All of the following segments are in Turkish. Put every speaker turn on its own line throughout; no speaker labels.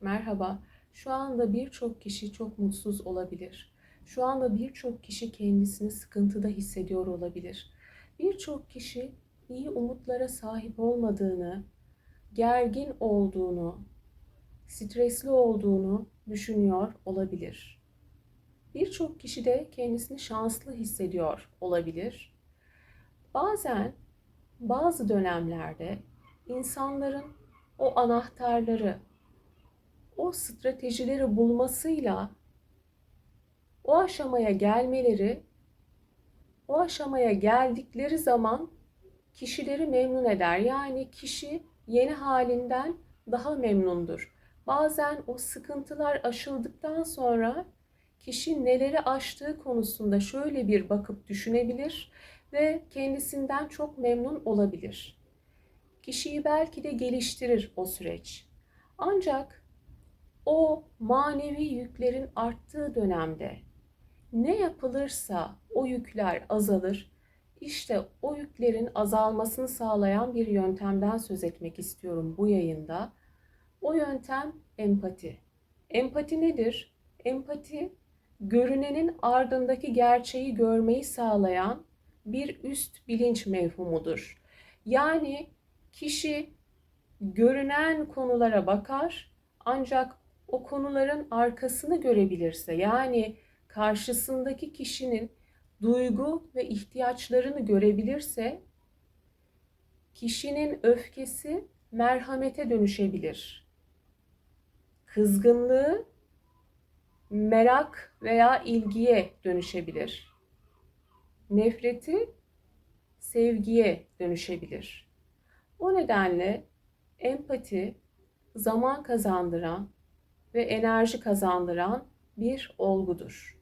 Merhaba. Şu anda birçok kişi çok mutsuz olabilir. Şu anda birçok kişi kendisini sıkıntıda hissediyor olabilir. Birçok kişi iyi umutlara sahip olmadığını, gergin olduğunu, stresli olduğunu düşünüyor olabilir. Birçok kişi de kendisini şanslı hissediyor olabilir. Bazen bazı dönemlerde insanların o anahtarları, o stratejileri bulmasıyla o aşamaya gelmeleri, o aşamaya geldikleri zaman kişileri memnun eder. Yani kişi yeni halinden daha memnundur. Bazen o sıkıntılar aşıldıktan sonra kişi neleri aştığı konusunda şöyle bir bakıp düşünebilir ve kendisinden çok memnun olabilir. Kişiyi belki de geliştirir o süreç. Ancak o manevi yüklerin arttığı dönemde ne yapılırsa o yükler azalır. İşte o yüklerin azalmasını sağlayan bir yöntemden söz etmek istiyorum bu yayında. O yöntem empati. Empati nedir? Empati görünenin ardındaki gerçeği görmeyi sağlayan bir üst bilinç mevhumudur. Yani kişi görünen konulara bakar ancak o konuların arkasını görebilirse yani karşısındaki kişinin duygu ve ihtiyaçlarını görebilirse kişinin öfkesi merhamete dönüşebilir. Kızgınlığı merak veya ilgiye dönüşebilir. Nefreti sevgiye dönüşebilir. O nedenle empati zaman kazandıran ve enerji kazandıran bir olgudur.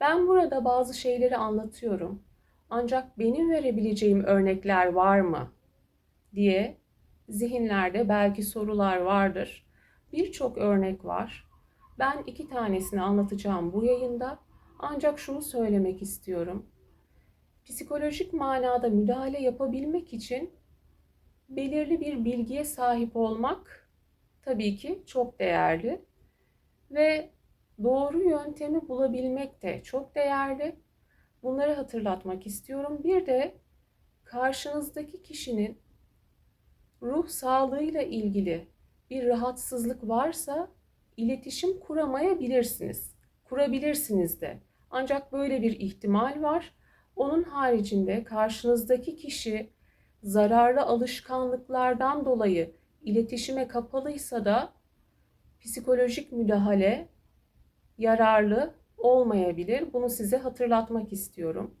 Ben burada bazı şeyleri anlatıyorum. Ancak benim verebileceğim örnekler var mı diye zihinlerde belki sorular vardır. Birçok örnek var. Ben iki tanesini anlatacağım bu yayında. Ancak şunu söylemek istiyorum. Psikolojik manada müdahale yapabilmek için belirli bir bilgiye sahip olmak tabii ki çok değerli ve doğru yöntemi bulabilmek de çok değerli. Bunları hatırlatmak istiyorum. Bir de karşınızdaki kişinin ruh sağlığıyla ilgili bir rahatsızlık varsa iletişim kuramayabilirsiniz. Kurabilirsiniz de. Ancak böyle bir ihtimal var. Onun haricinde karşınızdaki kişi zararlı alışkanlıklardan dolayı iletişime kapalıysa da psikolojik müdahale yararlı olmayabilir. Bunu size hatırlatmak istiyorum.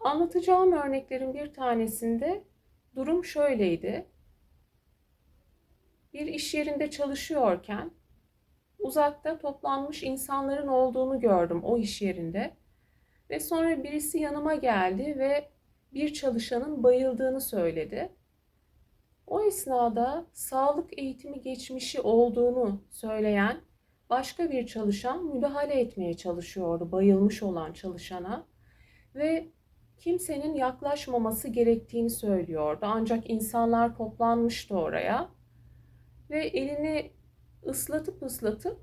Anlatacağım örneklerin bir tanesinde durum şöyleydi. Bir iş yerinde çalışıyorken uzakta toplanmış insanların olduğunu gördüm o iş yerinde. Ve sonra birisi yanıma geldi ve bir çalışanın bayıldığını söyledi. O esnada sağlık eğitimi geçmişi olduğunu söyleyen başka bir çalışan müdahale etmeye çalışıyordu bayılmış olan çalışana ve kimsenin yaklaşmaması gerektiğini söylüyordu. Ancak insanlar toplanmıştı oraya ve elini ıslatıp ıslatıp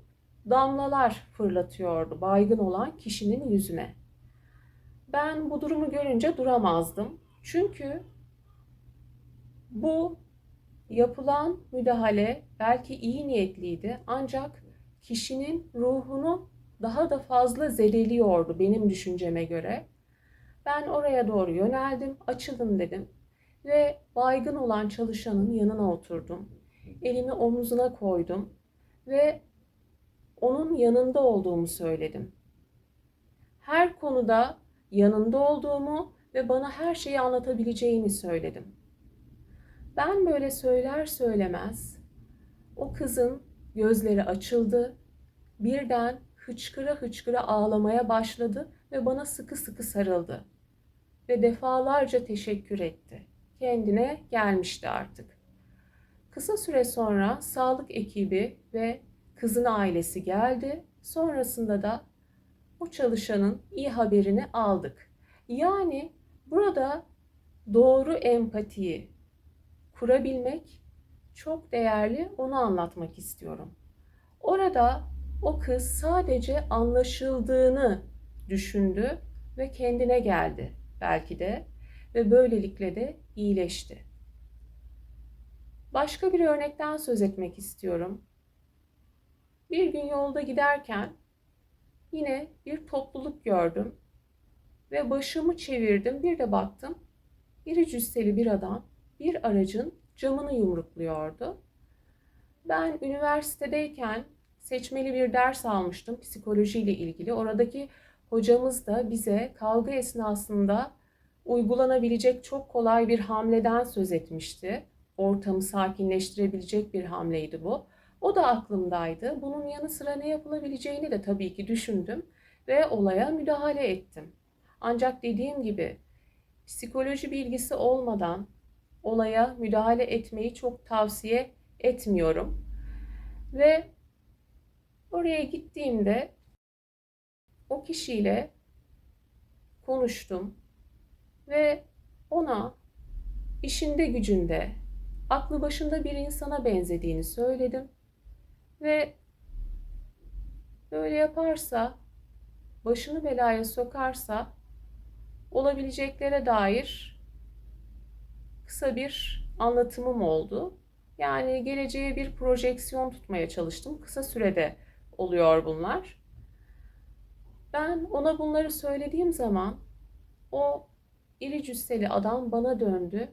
damlalar fırlatıyordu baygın olan kişinin yüzüne. Ben bu durumu görünce duramazdım. Çünkü bu yapılan müdahale belki iyi niyetliydi ancak kişinin ruhunu daha da fazla zedeliyordu benim düşünceme göre. Ben oraya doğru yöneldim, açılın dedim ve baygın olan çalışanın yanına oturdum. Elimi omuzuna koydum ve onun yanında olduğumu söyledim. Her konuda yanında olduğumu ve bana her şeyi anlatabileceğini söyledim. Ben böyle söyler söylemez o kızın gözleri açıldı. Birden hıçkıra hıçkıra ağlamaya başladı ve bana sıkı sıkı sarıldı. Ve defalarca teşekkür etti. Kendine gelmişti artık. Kısa süre sonra sağlık ekibi ve kızın ailesi geldi. Sonrasında da o çalışanın iyi haberini aldık. Yani burada doğru empatiyi kurabilmek çok değerli, onu anlatmak istiyorum. Orada o kız sadece anlaşıldığını düşündü ve kendine geldi belki de ve böylelikle de iyileşti. Başka bir örnekten söz etmek istiyorum. Bir gün yolda giderken yine bir topluluk gördüm ve başımı çevirdim. Bir de baktım. İri cüsseli bir adam bir aracın camını yumrukluyordu. Ben üniversitedeyken seçmeli bir ders almıştım psikolojiyle ilgili. Oradaki hocamız da bize kavga esnasında uygulanabilecek çok kolay bir hamleden söz etmişti. Ortamı sakinleştirebilecek bir hamleydi bu. O da aklımdaydı. Bunun yanı sıra ne yapılabileceğini de tabii ki düşündüm ve olaya müdahale ettim. Ancak dediğim gibi psikoloji bilgisi olmadan olaya müdahale etmeyi çok tavsiye etmiyorum. Ve oraya gittiğimde o kişiyle konuştum ve ona işinde gücünde aklı başında bir insana benzediğini söyledim ve böyle yaparsa başını belaya sokarsa olabileceklere dair kısa bir anlatımım oldu. Yani geleceğe bir projeksiyon tutmaya çalıştım. Kısa sürede oluyor bunlar. Ben ona bunları söylediğim zaman o iri cüsseli adam bana döndü.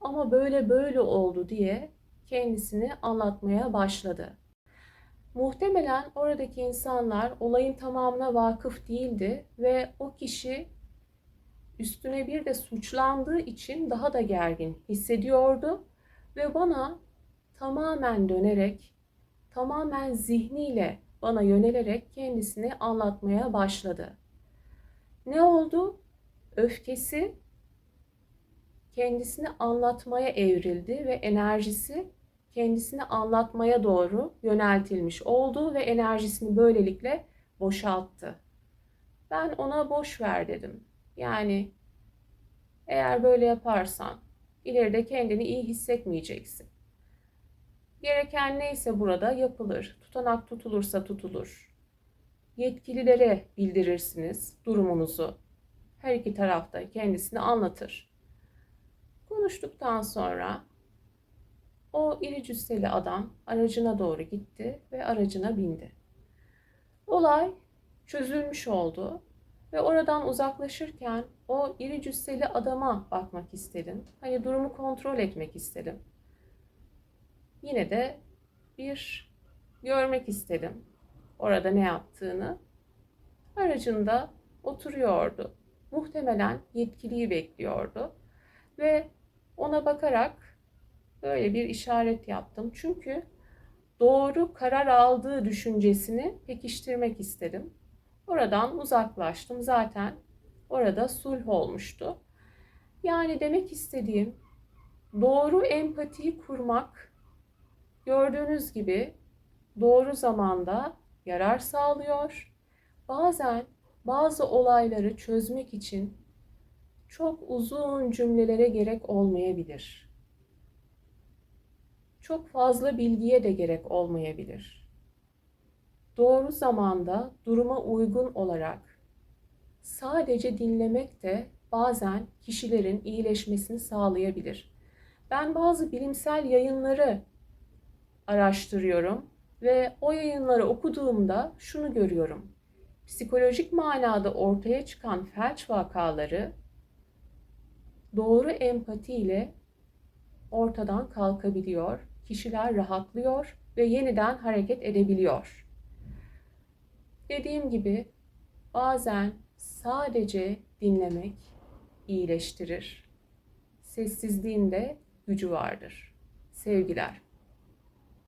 Ama böyle böyle oldu diye kendisini anlatmaya başladı. Muhtemelen oradaki insanlar olayın tamamına vakıf değildi ve o kişi üstüne bir de suçlandığı için daha da gergin hissediyordu ve bana tamamen dönerek, tamamen zihniyle bana yönelerek kendisini anlatmaya başladı. Ne oldu? Öfkesi kendisini anlatmaya evrildi ve enerjisi kendisini anlatmaya doğru yöneltilmiş oldu ve enerjisini böylelikle boşalttı. Ben ona boş ver dedim. Yani eğer böyle yaparsan ileride kendini iyi hissetmeyeceksin. Gereken neyse burada yapılır. Tutanak tutulursa tutulur. Yetkililere bildirirsiniz durumunuzu. Her iki tarafta kendisini anlatır. Konuştuktan sonra o iri cüsseli adam aracına doğru gitti ve aracına bindi. Olay çözülmüş oldu ve oradan uzaklaşırken o iri cüsseli adama bakmak istedim. Hani durumu kontrol etmek istedim. Yine de bir görmek istedim orada ne yaptığını. Aracında oturuyordu. Muhtemelen yetkiliyi bekliyordu. Ve ona bakarak böyle bir işaret yaptım. Çünkü doğru karar aldığı düşüncesini pekiştirmek istedim. Oradan uzaklaştım. Zaten orada sulh olmuştu. Yani demek istediğim doğru empatiyi kurmak gördüğünüz gibi doğru zamanda yarar sağlıyor. Bazen bazı olayları çözmek için çok uzun cümlelere gerek olmayabilir. Çok fazla bilgiye de gerek olmayabilir. Doğru zamanda duruma uygun olarak sadece dinlemek de bazen kişilerin iyileşmesini sağlayabilir. Ben bazı bilimsel yayınları araştırıyorum ve o yayınları okuduğumda şunu görüyorum. Psikolojik manada ortaya çıkan felç vakaları doğru empati ile ortadan kalkabiliyor. Kişiler rahatlıyor ve yeniden hareket edebiliyor. Dediğim gibi bazen sadece dinlemek iyileştirir. Sessizliğinde gücü vardır. Sevgiler.